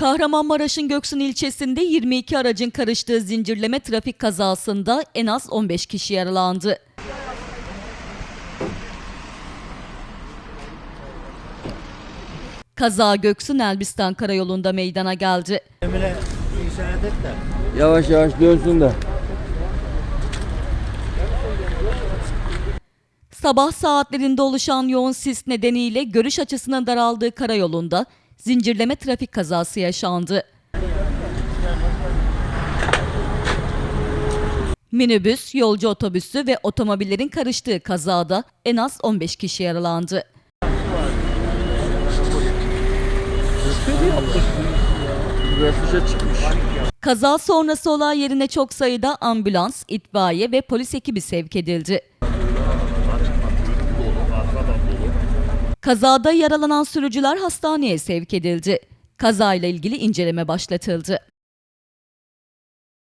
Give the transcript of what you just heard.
Kahramanmaraş'ın Göksun ilçesinde 22 aracın karıştığı zincirleme trafik kazasında en az 15 kişi yaralandı. Kaza Göksun Elbistan Karayolu'nda meydana geldi. Emre işaret et de. Yavaş yavaş dönsün de. Sabah saatlerinde oluşan yoğun sis nedeniyle görüş açısının daraldığı karayolunda zincirleme trafik kazası yaşandı. Minibüs, yolcu otobüsü ve otomobillerin karıştığı kazada en az 15 kişi yaralandı. Kaza sonrası olay yerine çok sayıda ambulans, itfaiye ve polis ekibi sevk edildi. Kazada yaralanan sürücüler hastaneye sevk edildi. Kazayla ilgili inceleme başlatıldı.